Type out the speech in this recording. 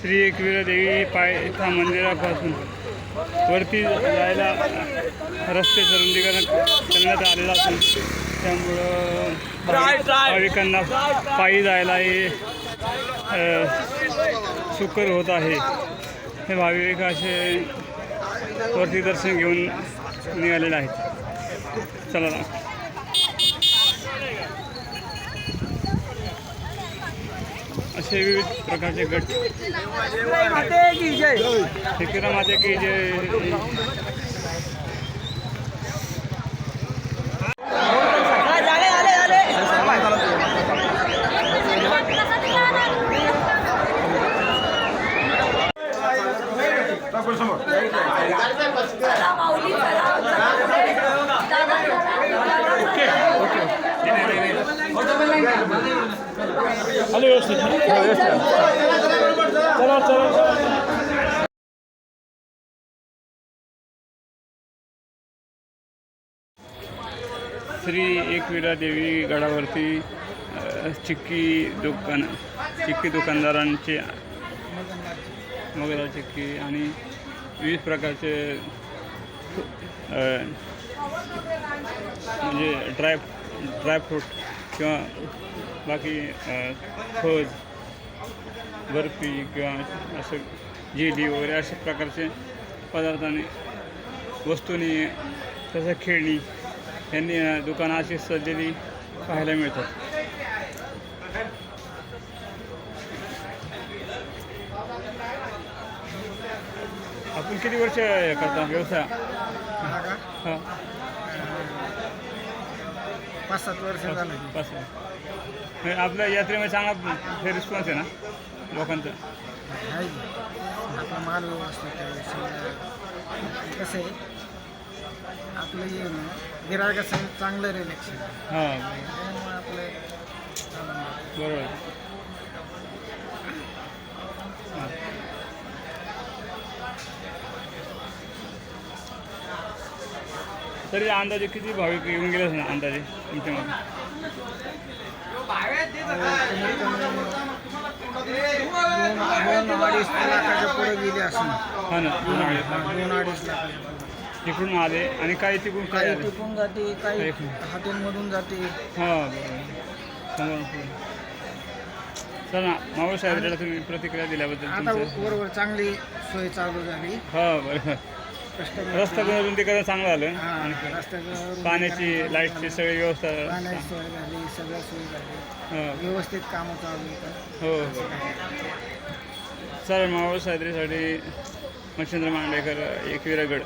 श्री एकविरा देवी पाय इथं मंदिरापासून वरती जायला रस्ते रुंदीकरण करण्यात आलेलं असून त्यामुळं भाविकांना पायी जायला हे सुकर होत आहे. हे भाविक असे वरती दर्शन घेऊन निघालेले आहेत. चला असे विविध प्रकारचे गट. एकविरा माते की जे आले व्यवस्थित. चला चला. श्री एकविरा देवी गडावरती चिक्की दुकान चिक्की दुकानदारांचे मगरा चिक्की आणि विविध प्रकारचे म्हणजे ड्राय ड्रायफ्रूट किंवा बाकी फज बर्फी किंवा असं जेली वगैरे अशा प्रकारचे पदार्थांनी वस्तूंनी तसं खेळणी यांनी दुकानं अशी सजलेली पाहायला मिळतात. आपण किती वर्ष हे करता व्यवसाय? हां. पाच सात वर्ष झालं. पाच म्हणजे आपल्या यात्रेमध्ये चांगला हे रिस्पॉन्स आहे ना लोकांचा? आहे. आपला माल व्यवस्थित आहे सगळं. कसं आहे? आपलं हे ना गिरायकाचं चांगलं रिलेक्शन हां. त्यामुळे आपलं. बरोबर. तरी अंदाजे किती भाविक येऊन गेलेच ना अंदाजे तुमच्यामध्ये? गेले हा ना दोन अडीच लाख. दोन अडीच लाख इकडून आले आणि काही तिकडून काय काही आले टिकून जाते काही मिनिट. हॉटेलमधून जाते. हां बरोबर. समोर चला मावळ साहेबला तुम्ही प्रतिक्रिया दिल्याबद्दल आता तुमचं. बरोबर चांगली सोय चालू झाली. हा बरोबर. कस्टमर रस्ता पण रुंदीकरण चांगलं झालं? हा आणि रस्त्याचं पाण्याची लाईटची सगळी व्यवस्था पाण्याची सोय झाली सगळं सोय झाली. हो. व्यवस्थित कामं चालू हो हो. चालेल मावळ साजरीसाठी मच्छिंद्र मांडेकर एकविरा गड.